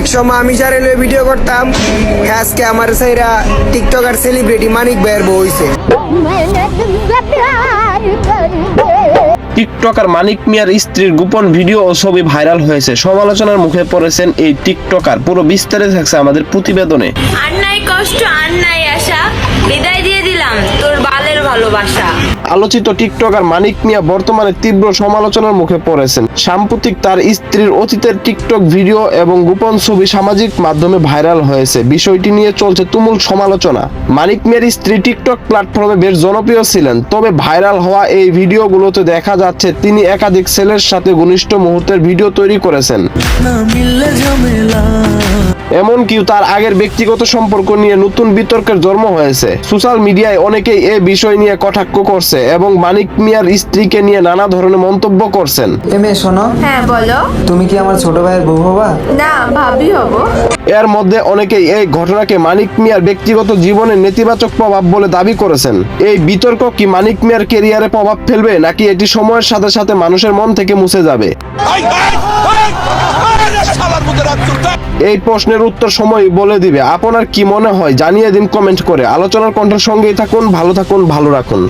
এক সময় আমি যারে লয়ে ভিডিও করতাম হ্যাঁ, আজকে আমার সাইরা টিকটকার সেলিব্রিটি মানিক ভাইয়ের বউ হইছে। টিকটকার মানিক মিয়ার স্ত্রীর গোপন ভিডিও ও ছবি ভাইরাল হয়েছে। সমালোচনার মুখে পড়েছেন এই টিকটকার পুরো বিস্তারে থাকছে আমাদের প্রতিবেদনে। আর নাই কষ্ট আর ভালোবাসা। আলোচিত টিকটকার মানিক মিয়া বর্তমানে তীব্র সমালোচনার মুখে পড়েছেন। সাম্প্রতিক তার স্ত্রীর অতীতের টিকটক ভিডিও এবং গোপন ছবি সামাজিক মাধ্যমে ভাইরাল হয়েছে। বিষয়টি নিয়ে চলছে তুমুল সমালোচনা। মানিক মিয়ার স্ত্রী টিকটক প্ল্যাটফর্মে বেশ জনপ্রিয় ছিলেন তবে ভাইরাল হওয়া এই ভিডিওগুলোতে দেখা যাচ্ছে তিনি একাধিক ছেলের সাথে ঘনিষ্ঠ মুহূর্তের ভিডিও তৈরি করেছেন। এমনকি তার আগের ব্যক্তিগত সম্পর্ক নিয়ে নতুন বিতর্কের জন্ম হয়েছে। সোশ্যাল মিডিয়ায় অনেকেই এ বিষয় নিয়ে কটাক্ষ করছে এবং মানিক মিয়ার স্ত্রীকে নিয়ে নানা ধরনের মন্তব্য করছেন। এ শোনো। হ্যাঁ বলো। তুমি কি আমার ছোট ভাইয়ের বউ হবা? না ভাবি হব। এর মধ্যে অনেকেই এই ঘটনাকে মানিক মিয়ার ব্যক্তিগত জীবনে নেতিবাচক প্রভাব বলে দাবি করেছেন। এই বিতর্ক কি মানিক মিয়ার কেরিয়ারে প্রভাব ফেলবে নাকি এটি সময়ের সাথে সাথে মানুষের মন থেকে মুছে যাবে? এই প্রশ্নের উত্তর সময় বলে দিবে। আপনার কি মনে হয়? জানিয়ে দিন কমেন্ট করে। আলোচনার কণ্ঠের সঙ্গেই থাকুন, ভালো থাকুন, ভালো রাখুন।